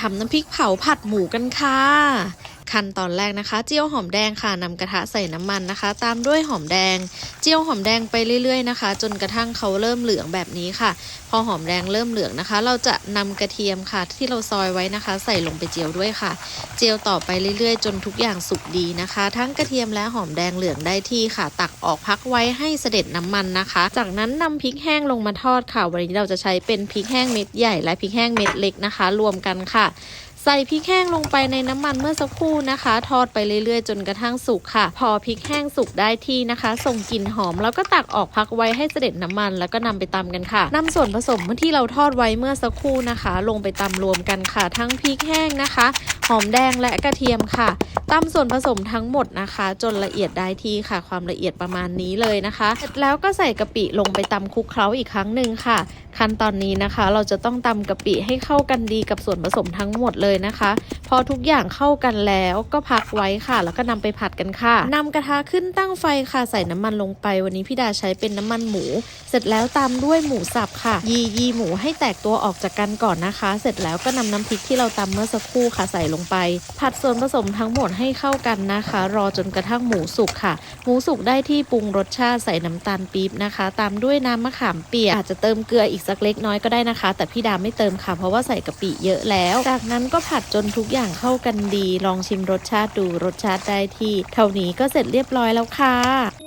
ทำน้ำพริกเผาผัดหมูกันค่ะ ขั้นตอนแรกนะคะ เจียวหอมแดงค่ะนำกระทะใส่น้ำมันนะคะ ตามด้วยหอมแดง เจียวหอมแดงไปเรื่อยๆนะคะ จนกระทั่งเขาเริ่มเหลืองแบบนี้ค่ะ พอหอมแดงเริ่มเหลืองนะคะ เราจะนำกระเทียมค่ะ ที่เราซอยไว้นะคะ ใส่ลงไปเจียวด้วยค่ะ เจียวต่อไปเรื่อยๆ จนทุกอย่างสุกดีนะคะ ทั้งกระเทียมและหอมแดงเหลืองได้ที่ค่ะ ตักออกพักไว้ให้เสด็จน้ำมันนะคะ จากนั้นนำพริกแห้งลงมาทอดค่ะ วันนี้เราจะใช้เป็นพริกแห้งเม็ดใหญ่และพริกแห้งเม็ดเล็กนะคะ รวมกันค่ะ ใส่พริกแห้งลงไปในน้ำมันเมื่อสักครู่นะคะ ทอดไปเรื่อยๆ จนกระทั่งสุกค่ะ พอพริกแห้งสุกได้ที่นะคะ ส่งกลิ่นหอมแล้วก็ตักออกพักไว้ให้เสด็จน้ำมันแล้วก็นำไปตำกันค่ะนำส่วนผสมที่เราทอดไว้เมื่อสักครู่นะคะ ลงไปตำรวมกันค่ะ ทั้งพริกแห้งนะคะ หอมแดงและกระเทียมค่ะ ตำส่วนผสมทั้งหมดนะคะ จนละเอียดได้ที่ค่ะ ความละเอียดประมาณนี้เลยนะคะ เสร็จแล้วก็ใส่กะปิลงไปตำคลุกเคล้าอีกครั้งหนึ่งค่ะ ขั้นตอนนี้นะคะ เราจะต้องตำกะปิให้เข้ากันดีกับส่วนผสมทั้งหมดเลยนะคะ พอทุกอย่างเข้ากันแล้วก็พักไว้ค่ะ แล้วก็นำไปผัดกันค่ะนำกระทะขึ้นตั้งไฟค่ะใส่น้ำมันลงไป วันนี้พี่ดาใช้เป็นน้ำมันหมู เสร็จแล้วตามด้วยหมูสับค่ะ ยียีหมูให้แตกตัวออกจากกันก่อนนะคะ เสร็จแล้วก็นำน้ำพริกที่เราตำเมื่อสักครู่ค่ะใส่ลงไป ผัดส่วนผสมทั้งหมดให้เข้ากันนะคะ รอจนกระทั่งหมูสุกค่ะ หมูสุกได้ที่ปรุงรสชาติใส่น้ำตาลปี๊บนะคะ ตามด้วยน้ำมะขามเปียกอาจจะเติมเกลืออีกสักเล็กน้อยก็ได้นะคะ แต่พี่ดาไม่เติมค่ะ เพราะว่าใส่กะปิเยอะแล้ว จากนั้นก็ผัดจนทุกอย่างเข้ากันดี ลองชิมรสชาติดูรสชาติได้ที่ เท่านี้ก็เสร็จเรียบร้อยแล้วค่ะ